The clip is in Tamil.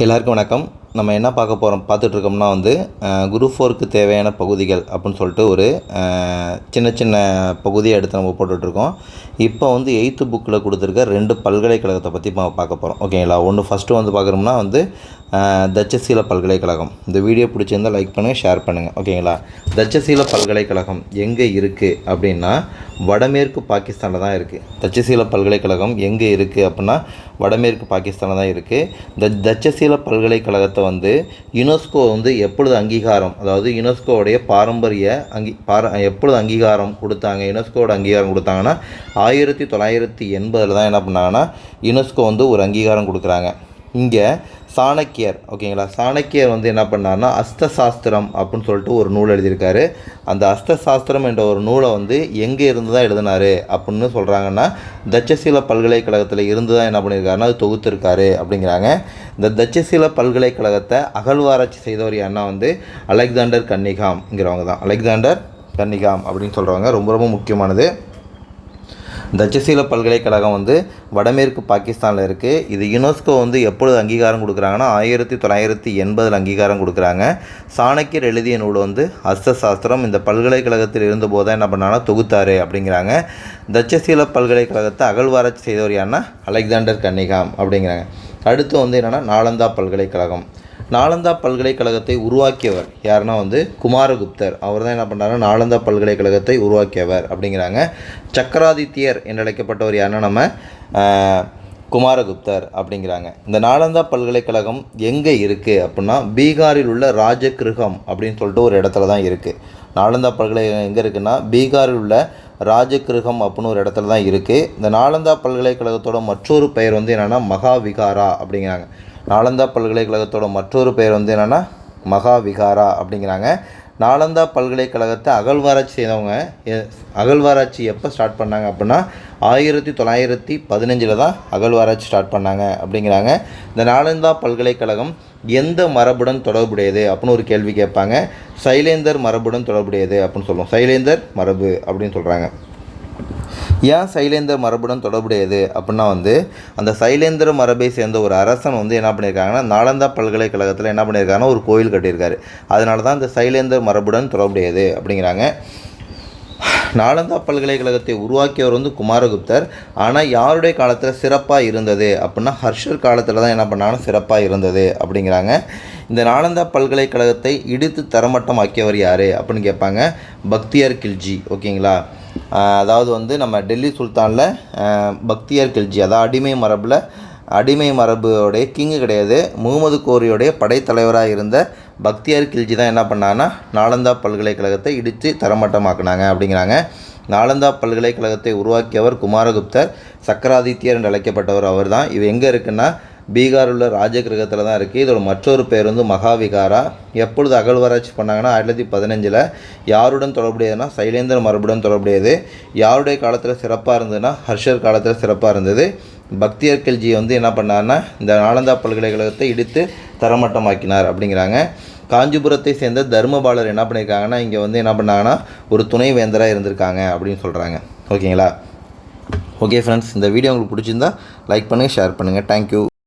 எல்லாருக்கும் வணக்கம். நம்ம என்ன பார்க்க போகிறோம் பார்த்துட்ருக்கோம்னா வந்து அஹ், குரூப் ஃபோருக்கு தேவையான பகுதிகள் அப்படின்னு சொல்லிட்டு ஒரு சின்ன சின்ன பகுதியை எடுத்து நம்ம போட்டுட்ருக்கோம் இப்போ வந்து எயித்து புக்கில் கொடுத்துருக்க ரெண்டு பல்கலைக்கழகத்தை பற்றி நம்ம பார்க்க போகிறோம் ஓகேங்களா ஒன்று ஃபஸ்ட்டு வந்து பார்க்குறோம்னா வந்து தச்சசீல பல்கலைக்கழகம். இந்த வீடியோ பிடிச்சிருந்தால் லைக் பண்ணுங்கள் ஷேர் பண்ணுங்கள் ஓகேங்களா தச்சசீல பல்கலைக்கழகம் எங்கே இருக்குது அப்படின்னா வடமேற்கு பாகிஸ்தானில் தான் இருக்குது தட்சசீல பல்கலைக்கழகம் எங்கே இருக்குது அப்படின்னா வடமேற்கு பாகிஸ்தானில் தான் இருக்குது இந்த தட்சசீல பல்கலைக்கழகத்தை வந்து யுனெஸ்கோ வந்து எப்பொழுது அங்கீகாரம் அதாவது யுனெஸ்கோவுடைய பாரம்பரிய அங்கி பார எப்பொழுது அங்கீகாரம் கொடுத்தாங்க யுனெஸ்கோவோட அங்கீகாரம் கொடுத்தாங்கன்னா ஆயிரத்தி தொள்ளாயிரத்தி எண்பதில் தான் என்ன பண்ணாங்கன்னா யுனெஸ்கோ வந்து ஒரு அங்கீகாரம் கொடுக்குறாங்க. இங்கே சாணக்கியர் ஓகேங்களா சாணக்கியர் வந்து என்ன பண்ணார்னா அஸ்தசாஸ்திரம் அப்படின்னு சொல்லிட்டு ஒரு நூல் எழுதியிருக்காரு. அந்த அஸ்த சாஸ்திரம் என்ற ஒரு நூலை வந்து எங்கே இருந்து தான் எழுதினாரு அப்படின்னு சொல்கிறாங்கன்னா தட்சசீல பல்கலைக்கழகத்தில் இருந்து தான் என்ன பண்ணியிருக்காருன்னா அது தொகுத்திருக்காரு அப்படிங்கிறாங்க. இந்த தட்சசீல பல்கலைக்கழகத்தை அகழ்வாராய்ச்சி செய்தவர் யாருன்னா வந்து அலெக்சாண்டர் கன்னிகாம்ங்கிறவங்க தான். அலெக்சாண்டர் கன்னிகாம் அப்படின்னு சொல்கிறவங்க ரொம்ப ரொம்ப முக்கியமானது. தட்சசீல பல்கலைக்கழகம் வந்து வடமேற்கு பாகிஸ்தானில் இருக்குது இது யுனெஸ்கோ வந்து எப்பொழுது அங்கீகாரம் கொடுக்குறாங்கன்னா ஆயிரத்தி தொள்ளாயிரத்தி எண்பதில் அங்கீகாரம் கொடுக்குறாங்க. சாணக்கியர் எழுதிய நூல் வந்து அஸ்தசாஸ்திரம். இந்த பல்கலைக்கழகத்தில் இருந்தபோது தான் என்ன பண்ணாங்கன்னா தொகுத்தாரு அப்படிங்கிறாங்க. தட்சசீல பல்கலைக்கழகத்தை அகழ்வாராய்ச்சி செய்தவர் யாருன்னா அலெக்சாண்டர் கன்னிகாம் அப்படிங்கிறாங்க. அடுத்து வந்து என்னென்னா நாலந்தா பல்கலைக்கழகம். நாலந்தா பல்கலைக்கழகத்தை உருவாக்கியவர் யாருன்னா வந்து குமாரகுப்தர். அவர் தான் என்ன பண்ணாரு நாலந்தா பல்கலைக்கழகத்தை உருவாக்கியவர் அப்படிங்கிறாங்க. சக்கராதித்யர் என்று அழைக்கப்பட்டவர் யாருன்னா நம்ம குமாரகுப்தர் அப்படிங்கிறாங்க. இந்த நாலந்தா பல்கலைக்கழகம் எங்கே இருக்குது அப்படின்னா பீகாரில் உள்ள ராஜகிருகம் அப்படின்னு சொல்லிட்டு ஒரு இடத்துல தான் இருக்குது நாலந்தா பல்கலைக்கழகம் எங்கே இருக்குன்னா பீகாரில் உள்ள ராஜகிருகம் அப்படின்னு ஒரு இடத்துல தான் இருக்குது இந்த நாலந்தா பல்கலைக்கழகத்தோட மற்றொரு பெயர் வந்து என்னென்னா மகாவிகாரா அப்படிங்கிறாங்க. நாலந்தா பல்கலைக்கழகத்தோட மற்றொரு பெயர் வந்து என்னென்னா மகாவிகாரா அப்படிங்கிறாங்க. நாலந்தா பல்கலைக்கழகத்தை அகழ்வாராய்ச்சி செய்தவங்க அகழ்வாராய்ச்சி எப்போ ஸ்டார்ட் பண்ணாங்க அப்படின்னா ஆயிரத்தி தொள்ளாயிரத்தி பதினஞ்சில் தான் அகழ்வாராய்ச்சி ஸ்டார்ட் பண்ணாங்க அப்படிங்கிறாங்க. இந்த நாலந்தா பல்கலைக்கழகம் எந்த மரபுடன் தொடர்புடையது அப்படின்னு ஒரு கேள்வி கேட்பாங்க. சைலேந்தர் மரபுடன் தொடர்புடையது அப்படின்னு சொல்லுவோம். சைலேந்தர் மரபு அப்படின்னு சொல்கிறாங்க ஏன் சைலேந்தர் மரபுடன் தொடர்புடையது அப்படின்னா வந்து அந்த சைலேந்திர மரபை சேர்ந்த ஒரு அரசன் வந்து என்ன பண்ணியிருக்காங்கன்னா நாலந்தா பல்கலைக்கழகத்தில் என்ன பண்ணியிருக்காங்கன்னா ஒரு கோயில் கட்டியிருக்காரு. அதனால தான் இந்த சைலேந்தர் மரபுடன் தொடர்புடையது அப்படிங்கிறாங்க. நாலந்தா பல்கலைக்கழகத்தை உருவாக்கியவர் வந்து குமாரகுப்தர். ஆனால் யாருடைய காலத்தில் சிறப்பாக இருந்தது அப்படின்னா ஹர்ஷர் காலத்தில் தான் என்ன பண்ணாங்கன்னா சிறப்பாக இருந்தது அப்படிங்கிறாங்க. இந்த நாலந்தா பல்கலைக்கழகத்தை இடித்து தரமட்டமாக்கியவர் யார் அப்படின்னு கேட்பாங்க பக்தியார் கில்ஜி ஓகேங்களா? அதாவது வந்து நம்ம டெல்லி சுல்தானில் பக்தியார் கில்ஜி அதாவது அடிமை மரபில் அடிமை மரபுடைய கிங்கு கிடையாது. முகமது கோரியோடைய படைத்தலைவராக இருந்த பக்தியார் கில்ஜி தான் என்ன பண்ணாங்கன்னா நாலந்தா பல்கலைக்கழகத்தை இடித்து தரமட்டமாக்குனாங்க அப்படிங்கிறாங்க. நாலந்தா பல்கலைக்கழகத்தை உருவாக்கியவர் குமாரகுப்தர் சக்கராதித்யர் என்று அழைக்கப்பட்டவர் அவர் தான் இது எங்கே இருக்குன்னா பீகார் உள்ள ராஜகிரகத்தில் தான் இருக்குது இதோட மற்றொரு பேர் வந்து மகாவிகாரா. எப்பொழுது அகழ்வாராய்ச்சி பண்ணாங்கன்னா ஆயிரத்தி தொள்ளாயிரத்தி பதினஞ்சில் யாருடன் தொடர்புடையதுன்னா சைலேந்தர் மரபுடன் தொடர்புடையது. யாருடைய காலத்தில் சிறப்பாக இருந்ததுன்னா ஹர்ஷர் காலத்தில் சிறப்பாக இருந்தது. பக்தியர் கல்ஜி வந்து என்ன பண்ணார்னா இந்த நாலந்தா பல்கலைக்கழகத்தை இடித்து தரமட்டமாக்கினார் அப்படிங்கிறாங்க. காஞ்சிபுரத்தை சேர்ந்த தர்மபாலர் என்ன பண்ணியிருக்காங்கன்னா இங்கே வந்து என்ன பண்ணாங்கன்னா ஒரு துணை வேந்தராக இருந்திருக்காங்க அப்படின்னு சொல்கிறாங்க ஓகேங்களா? ஓகே ஃப்ரெண்ட்ஸ் இந்த வீடியோ உங்களுக்கு பிடிச்சிருந்தா லைக் பண்ணுங்கள் ஷேர் பண்ணுங்கள் தேங்க்யூ